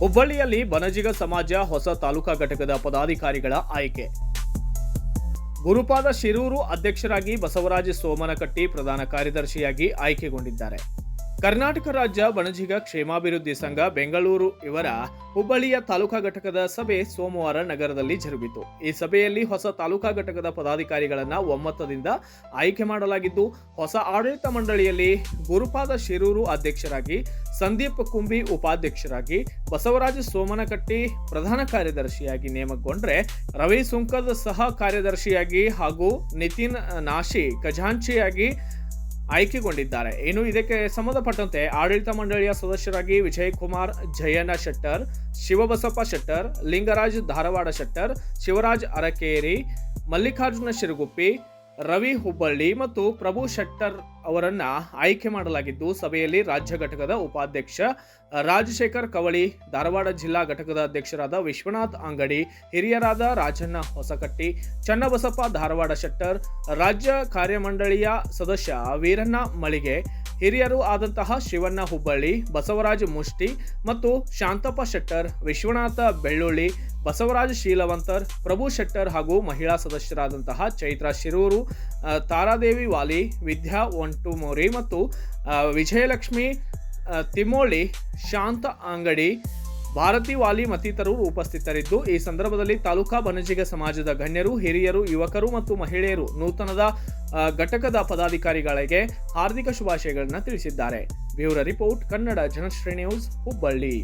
ಹುಬ್ಬಳ್ಳಿಯಲ್ಲಿ ಬನಜಿಗ ಸಮಾಜ ಹೊಸ ತಾಲೂಕಾ ಘಟಕದ ಪದಾಧಿಕಾರಿಗಳ ಆಯ್ಕೆ. ಗುರುಪಾದ ಶಿರೂರು ಅಧ್ಯಕ್ಷರಾಗಿ ಬಸವರಾಜ ಸೋಮನಕಟ್ಟಿ ಪ್ರಧಾನ ಕಾರ್ಯದರ್ಶಿಯಾಗಿ ಆಯ್ಕೆಗೊಂಡಿದ್ದಾರೆ. ಕರ್ನಾಟಕ ರಾಜ್ಯ ಬಣಜಿಗ ಕ್ಷೇಮಾಭಿವೃದ್ಧಿ ಸಂಘ ಬೆಂಗಳೂರು ಇವರ ಹುಬ್ಬಳ್ಳಿಯ ತಾಲೂಕಾ ಘಟಕದ ಸಭೆ ಸೋಮವಾರ ನಗರದಲ್ಲಿ ಜರುಗಿತು. ಈ ಸಭೆಯಲ್ಲಿ ಹೊಸ ತಾಲೂಕಾ ಘಟಕದ ಪದಾಧಿಕಾರಿಗಳನ್ನು ಒಮ್ಮತದಿಂದ ಆಯ್ಕೆ ಮಾಡಲಾಗಿದ್ದು, ಹೊಸ ಆಡಳಿತ ಮಂಡಳಿಯಲ್ಲಿ ಗುರುಪಾದ ಶಿರೂರು ಅಧ್ಯಕ್ಷರಾಗಿ, ಸಂದೀಪ್ ಕುಂಬಿ ಉಪಾಧ್ಯಕ್ಷರಾಗಿ, ಬಸವರಾಜ ಸೋಮನಕಟ್ಟಿ ಪ್ರಧಾನ ಕಾರ್ಯದರ್ಶಿಯಾಗಿ ನೇಮಕಗೊಂಡ್ರೆ ರವಿ ಸುಂಕದ ಸಹ ಕಾರ್ಯದರ್ಶಿಯಾಗಿ ಹಾಗೂ ನಿತಿನ್ ನಾಶಿ ಖಜಾಂಚಿಯಾಗಿ ಆಯ್ಕೆಗೊಂಡಿದ್ದಾರೆ. ಇನ್ನು ಇದಕ್ಕೆ ಸಂಬಂಧಪಟ್ಟಂತೆ ಆಡಳಿತ ಮಂಡಳಿಯ ಸದಸ್ಯರಾಗಿ ವಿಜಯ್ ಕುಮಾರ್ ಜಯಣ್ಣ ಶೆಟ್ಟರ್, ಶಿವಬಸಪ್ಪ ಶೆಟ್ಟರ್, ಲಿಂಗರಾಜ್ ಧಾರವಾಡ ಶೆಟ್ಟರ್, ಶಿವರಾಜ್ ಅರಕೇರಿ, ಮಲ್ಲಿಕಾರ್ಜುನ ಶಿರಗುಪ್ಪಿ ರವಿ ಹುಬ್ಬಳ್ಳಿ ಮತ್ತು ಪ್ರಭು ಶೆಟ್ಟರ್ ಅವರನ್ನು ಆಯ್ಕೆ ಮಾಡಲಾಗಿದ್ದು, ಸಭೆಯಲ್ಲಿ ರಾಜ್ಯ ಘಟಕದ ಉಪಾಧ್ಯಕ್ಷ ರಾಜಶೇಖರ್ ಕವಳಿ, ಧಾರವಾಡ ಜಿಲ್ಲಾ ಘಟಕದ ಅಧ್ಯಕ್ಷರಾದ ವಿಶ್ವನಾಥ್ ಅಂಗಡಿ, ಹಿರಿಯರಾದ ರಾಜಣ್ಣ ಹೊಸಕಟ್ಟಿ, ಚನ್ನಬಸಪ್ಪ ಧಾರವಾಡ ಶೆಟ್ಟರ್, ರಾಜ್ಯ ಕಾರ್ಯಮಂಡಳಿಯ ಸದಸ್ಯ ವೀರಣ್ಣ ಮಳಿಗೆ, ಹಿರಿಯರು ಆದಂತಹ ಶಿವಣ್ಣ ಹುಬ್ಬಳ್ಳಿ, ಬಸವರಾಜ ಮುಷ್ಟಿ ಮತ್ತು ಶಾಂತಪ್ಪ ಶೆಟ್ಟರ್, ವಿಶ್ವನಾಥ ಬೆಳ್ಳುಳ್ಳಿ ಬಸವರಾಜ್ ಶೀಲವಂತರ್, ಪ್ರಭು ಶೆಟ್ಟರ್ ಹಾಗೂ ಮಹಿಳಾ ಸದಸ್ಯರಾದಂತಹ ಚೈತ್ರಾ ಶಿರೂರು ತಾರಾದೇವಿ ವಾಲಿ, ವಿದ್ಯಾ ಒಂಟುಮೋರಿ ಮತ್ತು ವಿಜಯಲಕ್ಷ್ಮಿ ತಿಮೋಳಿ ಶಾಂತ ಅಂಗಡಿ, ಭಾರತಿ ವಾಲಿ ಮತ್ತಿತರರು ಉಪಸ್ಥಿತರಿದ್ದು, ಈ ಸಂದರ್ಭದಲ್ಲಿ ತಾಲೂಕಾ ಬನಜಿಗ ಸಮಾಜದ ಗಣ್ಯರು, ಹಿರಿಯರು, ಯುವಕರು ಮತ್ತು ಮಹಿಳೆಯರು ನೂತನದ ಘಟಕದ ಪದಾಧಿಕಾರಿಗಳಿಗೆ ಹಾರ್ದಿಕ ಶುಭಾಶಯಗಳನ್ನು ತಿಳಿಸಿದ್ದಾರೆ. Bureau report, Kannada Janashri news, Hubballi.